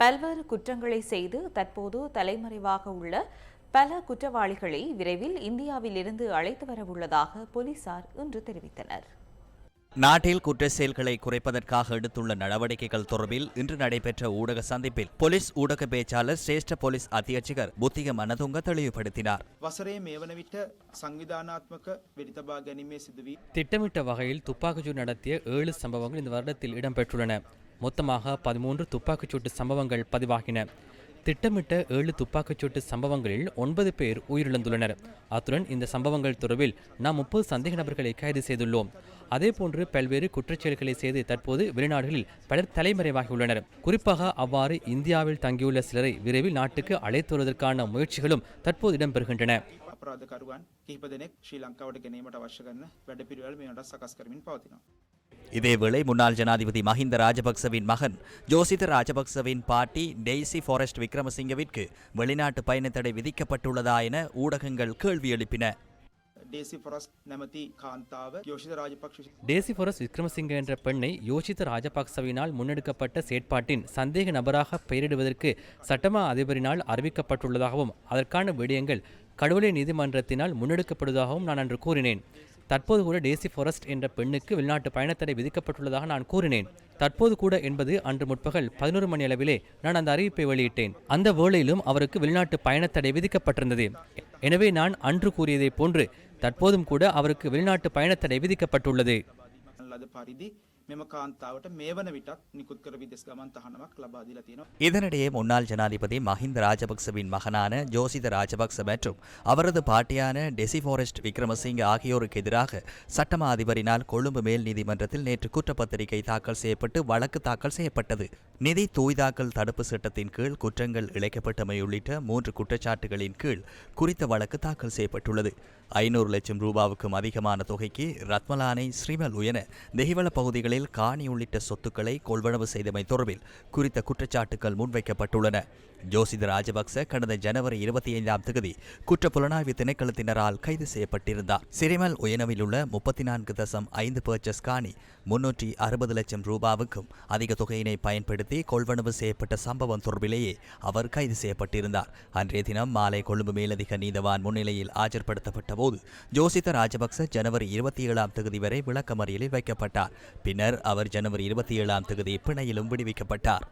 பல்வேறு குற்றங்களை செய்து தற்போது தலைமறைவாக உள்ள பல குற்றவாளிகளை விரைவில் இந்தியாவிலிருந்து அழைத்து வரவுள்ளதாக போலீசார் இன்று தெரிவித்தனர். நாட்டில் குற்ற செயல்களை குறைப்பதற்காக எடுத்துள்ள நடவடிக்கைகள் தொடர்பில் இன்று நடைபெற்ற ஊடக சந்திப்பில் போலீஸ் ஊடக பேச்சாளர் சிரேஷ்ட போலீஸ் அத்தியட்சகர் புத்திக மனதுங்க தெளிவுபடுத்தினார். திட்டமிட்ட வகையில் துப்பாக்கிச்சூடு நடத்திய ஏழு சம்பவங்கள் இந்த வருடத்தில் இடம்பெற்றுள்ளன. மொத்தமாக பதிமூன்று துப்பாக்கிச்சூட்டு சம்பவங்கள் பதிவாகின திட்டமிட்ட ஏழு துப்பாக்கிச்சூட்டு சம்பவங்களில் ஒன்பது பேர் உயிரிழந்துள்ளனர் அத்துடன் இந்த சம்பவங்கள் தொடர்பில் நாம் முப்பது சந்தேக நபர்களை கைது செய்துள்ளோம் அதேபோன்று பல்வேறு குற்றச்செயல்களை செய்து தற்போது வெளிநாடுகளில் பலர் தலைமறைவாகியுள்ளனர் குறிப்பாக அவ்வாறு இந்தியாவில் தங்கியுள்ள சிலரை விரைவில் நாட்டுக்கு அழைத்து வருவதற்கான முயற்சிகளும் தற்போது இடம்பெறுகின்றன අපරාධකරුවන් කිහිප දෙනෙක් ශ්‍රී ලංකාවට ගැනීමට අවශ්‍ය කරන වැඩ පිළිවෙල මේට සකස් කරමින් පවතිනවා. இதேவேளை முன்னாள் ஜனாதிபதி மஹிந்த ராஜபக்சவின் மகன் ஜோசித ராஜபக்சவின் பாட்டி டெய்சி ஃபாரஸ்ட் விக்ரமசிங்கவிற்கு வெளிநாட்டு பயணத்தடை விதிக்கப்பட்டுள்ளதா என ஊடகங்கள் கேள்வி எழுப்பின. டேசி ஃபொரஸ் விக்ரமசிங்க என்ற பெண்ணை யோசித ராஜபக்சவினால் முன்னெடுக்கப்பட்ட செயற்பாட்டின் சந்தேக நபராக பெயரிடுவதற்கு சட்டமா அதிபரினால் அறிவிக்கப்பட்டுள்ளதாகவும் அதற்கான விடயங்கள் கடவுளை நீதிமன்றத்தினால் முன்னெடுக்கப்படுவதாகவும் நான் அன்று கூறினேன். தற்போது கூட டேசி ஃபாரஸ்ட் என்ற பெண்ணுக்கு வெளிநாட்டு பயணத்தடை விதிக்கப்பட்டுள்ளதாக நான் கூறினேன். தற்போது கூட என்பது அன்று முற்பகல் பதினொரு மணி அளவிலே நான் அந்த அறிவிப்பை வெளியிட்டேன். அந்த வேளையிலும் அவருக்கு வெளிநாட்டு பயணத்தடை விதிக்கப்பட்டிருந்தது. எனவே நான் அன்று கூறியதைப் போன்று தற்போதும் கூட அவருக்கு வெளிநாட்டு பயணத்தடை விதிக்கப்பட்டுள்ளது. මෙම කාන්තාවට මේ වන විටත් නිකුත් කර විදෙස් ගමන් තහනමක් ලබාදීලා තියෙනවා. இதனிடையே முன்னாள் ஜனாதிபதி மஹிந்த ராஜபக்சவின் மகனான ஜோசித ராஜபக்ச மற்றும் அவரது பாட்டியான டெசி ஃபாரஸ்ட் விக்ரமசிங்க ஆகியோருக்கு எதிராக சட்டமா அதிபரினால் கொழும்பு மேல் நீதிமன்றத்தில் நேற்று குற்றப்பத்திரிகை தாக்கல் செய்யப்பட்டு வழக்கு தாக்கல் செய்யப்பட்டது நிதி தூய்தாக்கல் தடுப்பு சட்டத்தின் கீழ் குற்றங்கள் இழைக்கப்பட்டமை உள்ளிட்ட மூன்று குற்றச்சாட்டுகளின் கீழ் குறித்த வழக்கு தாக்கல் செய்யப்பட்டுள்ளது ஐநூறு லட்சம் ரூபாவுக்கும் அதிகமான தொகைக்கு ரத்மலானை ஸ்ரீமல் உயன தெஹிவள பகுதிகளில் காணி உள்ளிட்ட சொத்துக்களை கொள்வனவு செய்தமை தொடர்பில் குறித்த குற்றச்சாட்டுகள் முன்வைக்கப்பட்டுள்ளன. ஜோசித ராஜபக்ச கடந்த ஜனவரி இருபத்தி ஐந்தாம் தேதி குற்ற புலனாய்வு திணைக்களத்தினரால் கைது செய்யப்பட்டிருந்தார். சிறிமல் உயனவில் உள்ள முப்பத்தி நான்கு தசம் ஐந்து பர்ச்சஸ் காணி முன்னூற்றி அறுபது லட்சம் ரூபாவுக்கும் அதிக தொகையினை பயன்படுத்தி கொள்வனவு செய்யப்பட்ட சம்பவம் தொடர்பிலேயே அவர் கைது செய்யப்பட்டிருந்தார். அன்றைய தினம் மாலை கொழும்பு மேலதிக நீதவான் முன்னிலையில் ஆஜர்படுத்தப்பட்ட போது ஜோசித ராஜபக்ச ஜனவரி இருபத்தி ஏழாம் தேதி வரை விளக்கமறியலில் வைக்கப்பட்டார். பின்னர் பின்னர் அவர் ஜனவரி இருபத்தி ஏழாம் தேதி பிணையிலும் விடுவிக்கப்பட்டார்.